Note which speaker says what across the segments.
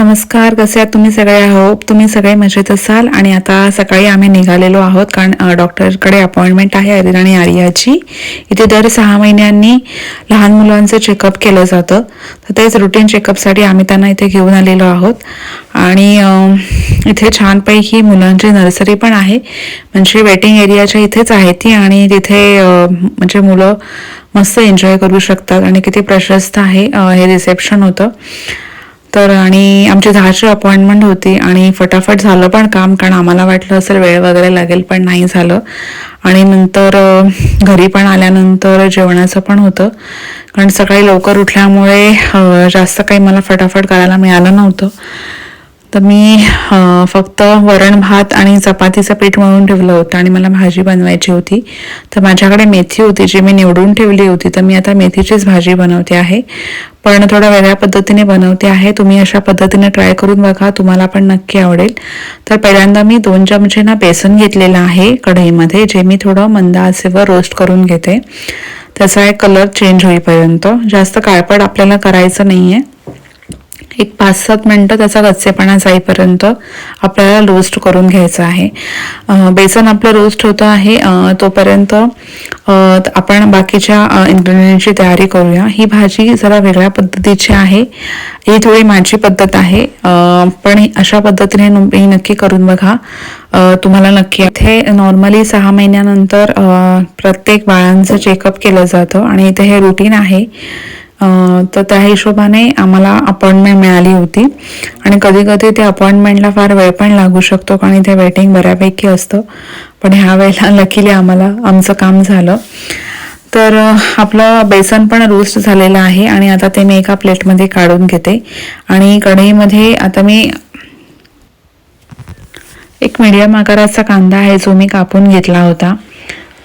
Speaker 1: नमस्कार कसे आहात तुम्ही सगळे? होप तुम्ही सगळे मजेत असाल. आणि आता सकाळी आम्ही निघालेलो आहोत कारण डॉक्टरकडे अपॉइंटमेंट आहे अरिराणी आणि आर्याची. इथे दर सहा महिन्यांनी लहान मुलांचं चेकअप केलं जातं. तर तेच रुटीन चेकअपसाठी आम्ही त्यांना इथे घेऊन आलेलो आहोत. आणि इथे छानपैकी मुलांची नर्सरी पण आहे. म्हणजे वेटिंग एरियाच्या इथेच आहे ती आणि तिथे म्हणजे मुलं मस्त एन्जॉय करू शकतात. आणि किती प्रशस्त आहे हे रिसेप्शन होतं. तर आणि आमची दहाची अपॉइंटमेंट होती आणि फटाफट झालं पण काम कारण आम्हाला वाटलं असेल वेळ वगैरे लागेल पण नाही झालं. आणि नंतर घरी पण आल्यानंतर जेवणाचं पण होतं. कारण सकाळी लवकर उठल्यामुळे जास्त काही मला फटाफट करायला मिळालं नव्हतं. तर मी फक्त वरण भात आणि चपातीचं पीठ मळून ठेवलं होतं आणि मला भाजी बनवायची होती. तर माझ्याकडे मेथी होती जी मी निवडून ठेवली होती. तर मी आता मेथीचीच भाजी बनवते आहे. पण थोड्या वेगळ्या पद्धतीने बनवते आहे. तुम्ही अशा पद्धतीने ट्राय करून बघा. तुम्हाला पण नक्की आवडेल. तर पहिल्यांदा मी दोन चमचे ना बेसन घेतलेलं आहे कढईमध्ये जे मी थोडं मंद आचेवर रोस्ट करून घेते. त्याचा एक कलर चेंज होईपर्यंत. जास्त काळपट आपल्याला करायचं नाही आहे एक पाच सात मिनटं त्याचा कच्चेपणा जाईपर्यंत आपल्याला रोस्ट करून घ्यायचं आहे. बेसन आपलं रोस्ट होतं आहे तोपर्यंत आपण बाकीच्या इन्ग्रेडियंटची तयारी करूया. ही भाजी जरा वेगळ्या पद्धतीची आहे. ही थोडी माझी पद्धत आहे. पण अशा पद्धतीने ही नक्की करून बघा. तुम्हाला नक्की इथे नॉर्मली सहा महिन्यानंतर प्रत्येक बाळांचं चेकअप केलं जातं आणि इथे हे रुटीन आहे. तर त्या हिशोबाने आम्हाला अपॉइंटमेंट मिळाली होती. आणि कधी कधी ते अपॉइंटमेंटला फार वेळ पण लागू शकतो कारण इथे वेटिंग बऱ्यापैकी असतं. पण ह्या वेळेला लकीली आम्हाला आमचं काम झालं. तर आपलं बेसन पण रोस्ट झालेलं आहे आणि आता ते मी एका प्लेटमध्ये काढून घेते. आणि कढईमध्ये आता मी एक मीडियम आकाराचा कांदा आहे जो मी कापून घेतला होता.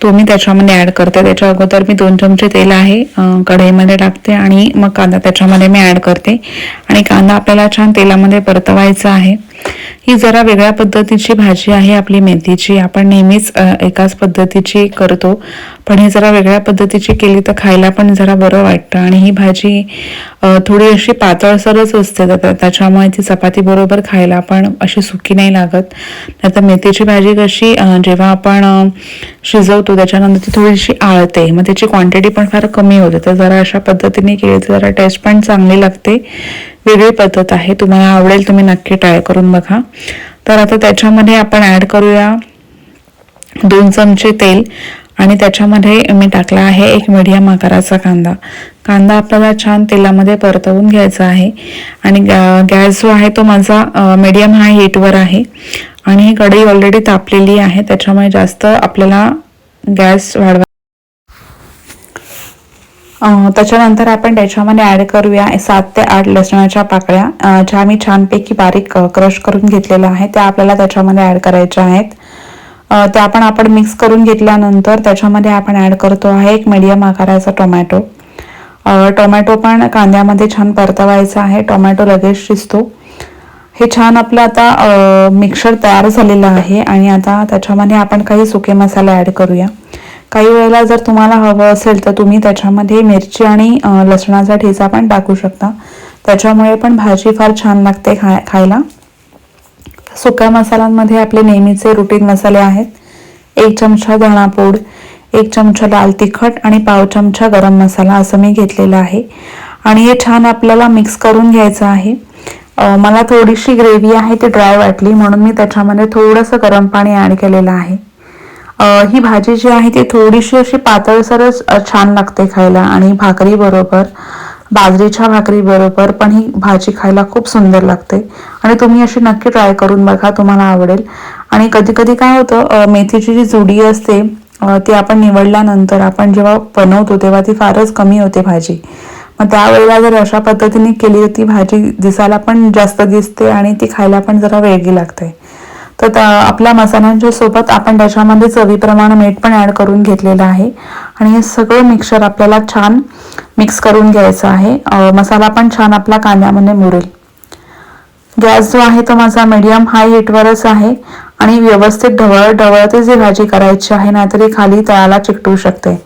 Speaker 1: तो मी त्याच्यामध्ये ऍड करते. त्याच्या अगोदर मी दोन चमचे तेल आहे कढईमध्ये टाकते आणि मग कांदा त्याच्यामध्ये मी ऍड करते. आणि कांदा आपल्याला छान तेलामध्ये परतवायचा आहे. ही जरा वेगळ्या पद्धतीची भाजी आहे आपली मेथीची. आपण नेहमीच एकाच पद्धतीची करतो. पण ही जरा वेगळ्या पद्धतीची केली तर खायला पण जरा बरं वाटतं. आणि ही भाजी थोडी अशी पातळसरच असते. तर त्याच्यामुळे ती चपाती बरोबर खायला पण अशी सुकी नाही लागत. नाही तर मेथीची भाजी कशी जेव्हा आपण शिजवतो त्याच्यानंतर ती थोडीशी आळते. मग त्याची क्वांटिटी पण फार कमी होते. तर जरा अशा पद्धतीने केली तर जरा टेस्ट पण चांगली लागते. वेगळी पद्धत आहे. तुम्हाला आवडेल तुम्ही नक्की ट्राय करून बघा. तर आता त्याच्यामध्ये आपण ॲड करूया दोन चमचे तेल आणि त्याच्यामध्ये मी टाकला आहे एक मीडियम आकाराचा कांदा. कांदा आपल्याला छान तेलामध्ये परतवून घ्यायचा आहे. आणि गॅ- गॅस जो आहे तो माझा मीडियम हाय हीटवर आहे. आणि ही कढई ऑलरेडी तापलेली आहे. त्याच्यामुळे जास्त आपल्याला गॅस वाढवा त्याच्यानंतर आपण त्याच्यामध्ये ऍड करूया सात ते आठ लसणाच्या पाकळ्या ज्या मी छानपैकी बारीक क्रश करून घेतलेल्या आहेत. त्या आपल्याला त्याच्यामध्ये ऍड करायच्या आहेत. त्या पण आपण मिक्स करून घेतल्यानंतर त्याच्यामध्ये आपण ऍड करतो आहे एक मीडियम आकाराचा टोमॅटो टोमॅटो पण कांद्यामध्ये छान परतवायचा आहे. टोमॅटो लगेच शिजतो. हे छान आपलं आता मिक्सर तयार झालेलं आहे आणि आता त्याच्यामध्ये आपण काही सुके मसाले ऍड करूया. काही वेळेला जर तुम्हाला हवं असेल तर तुम्ही त्याच्यामध्ये मिरची आणि लसणाचा ठेचा पण टाकू शकता. त्याच्यामुळे पण भाजी फार छान लागते खाय खायला. सुक्या मसाल्यांमध्ये आपले नेहमीचे रुटीन मसाले आहेत. एक चमचा धणापूड एक चमचा लाल तिखट आणि पाव चमचा गरम मसाला असं मी घेतलेलं आहे. आणि हे छान आपल्याला मिक्स करून घ्यायचं आहे. मला थोडीशी ग्रेव्ही आहे ती ड्राय वाटली म्हणून मी त्याच्यामध्ये थोडंसं गरम पाणी ॲड केलेलं आहे. ही भाजी जी आहे ती थोडीशी अशी पातळसरच छान लागते खायला आणि भाकरी बरोबर बाजरीच्या भाकरी बरोबर पण ही भाजी खायला खूप सुंदर लागते. आणि तुम्ही अशी नक्की ट्राय करून बघा तुम्हाला आवडेल. आणि कधी कधी काय होतं मेथीची जी जुडी असते ती आपण निवडल्यानंतर आपण जेव्हा बनवतो तेव्हा ती फारच कमी होते भाजी. मग त्यावेळेला जर अशा पद्धतीने केली तर ती भाजी दिसायला पण जास्त दिसते आणि ती खायला पण जरा वेगळी लागते. तर आपल्या मसाल्यांच्या सोबत आपण त्याच्यामध्ये चवीप्रमाणे मीठ पण ॲड करून घेतलेलं आहे. आणि हे सगळं मिक्सर आपल्याला छान मिक्स करून घ्यायचं आहे. मसाला पण छान आपला कांद्यामध्ये मुरेल. गॅस जो आहे तो माझा मीडियम हाय हीटवरच आहे. आणि व्यवस्थित ढवळ ढवळते जी भाजी करायची आहे नाहीतर ही खाली तळाला चिकटू शकते.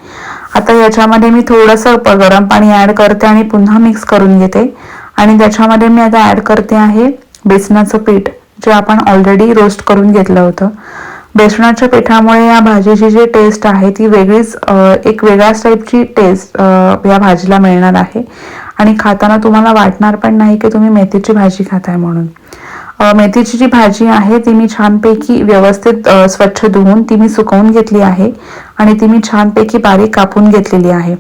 Speaker 1: आता याच्यामध्ये मी थोडंसं प- गरम पाणी ॲड करते आणि पुन्हा मिक्स करून घेते. आणि त्याच्यामध्ये मी आता ॲड करते आहे बेसनाचं पीठ. जे आपण ऑलरेडी रोस्ट करून घेतलं होतं. बेसनाच्या पिठामुळे या भाजीची जी टेस्ट आहे ती वेगळीच एक वेगळ्याच टाईपची टेस्ट या भाजीला मिळणार आहे. आणि खाताना तुम्हाला वाटणार पण नाही की तुम्ही मेथीची भाजी खाताय म्हणून. मेथीची जी भाजी आहे ती मी छानपैकी व्यवस्थित स्वच्छ धुवून ती मी सुकवून घेतली आहे. आणि ती मी छानपैकी बारीक कापून घेतलेली आहे.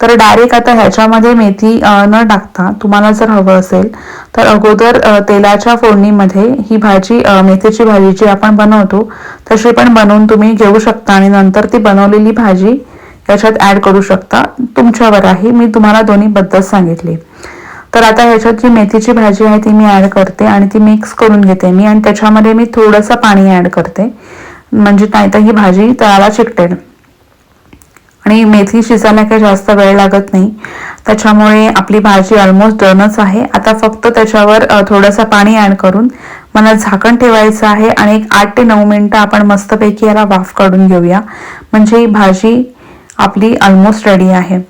Speaker 1: तर डायरेक्ट आता ह्याच्यामध्ये मेथी न टाकता तुम्हाला जर हवं असेल तर अगोदर तेलाच्या फोडणीमध्ये ही भाजी मेथीची भाजी जी आपण बनवतो तशी पण बनवून तुम्ही घेऊ शकता आणि नंतर ती बनवलेली भाजी याच्यात ऍड करू शकता. तुमच्यावर आहे मी तुम्हाला दोन्ही पद्धत सांगितली. तर आता ह्याच्यात जी मेथीची भाजी आहे ती मी ऍड करते आणि ती मिक्स करून घेते मी आणि त्याच्यामध्ये मी थोडंसं पाणी ऍड करते. म्हणजे नाही तर ही भाजी तळाला चिकटेल. आणि मेथी शिजायला काही जास्त वेळ लागत नाही. त्याच्यामुळे आपली भाजी ऑलमोस्ट डनच आहे. आता फक्त त्याच्यावर थोडंसं पाणी ॲड करून मला झाकण ठेवायचं आहे आणि एक आठ ते नऊ मिनटं आपण मस्तपैकी याला वाफ काढून घेऊया. म्हणजे ही भाजी आपली ऑलमोस्ट रेडी आहे.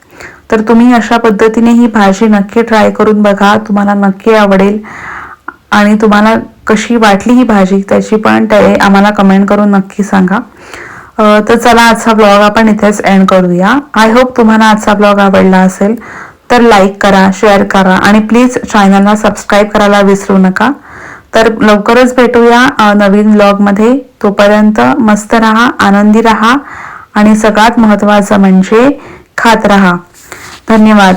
Speaker 1: तर तुम्ही अशा पद्धतीने ही भाजी नक्की ट्राय करून बघा. तुम्हाला नक्की आवडेल. आणि तुम्हाला कशी वाटली ही भाजी त्याची पण ते आम्हाला कमेंट करून नक्की सांगा. तर चला आजचा ब्लॉग आपण इथेच एंड करूया. आय होप तुम्हाला आजचा ब्लॉग आवडला असेल तर लाईक करा शेअर करा आणि प्लीज चॅनलला सबस्क्राईब करायला विसरू नका. तर लवकरच भेटूया नवीन ब्लॉगमध्ये तोपर्यंत मस्त राहा आनंदी राहा आणि सगळ्यात महत्त्वाचं म्हणजे खात राहा. धन्यवाद.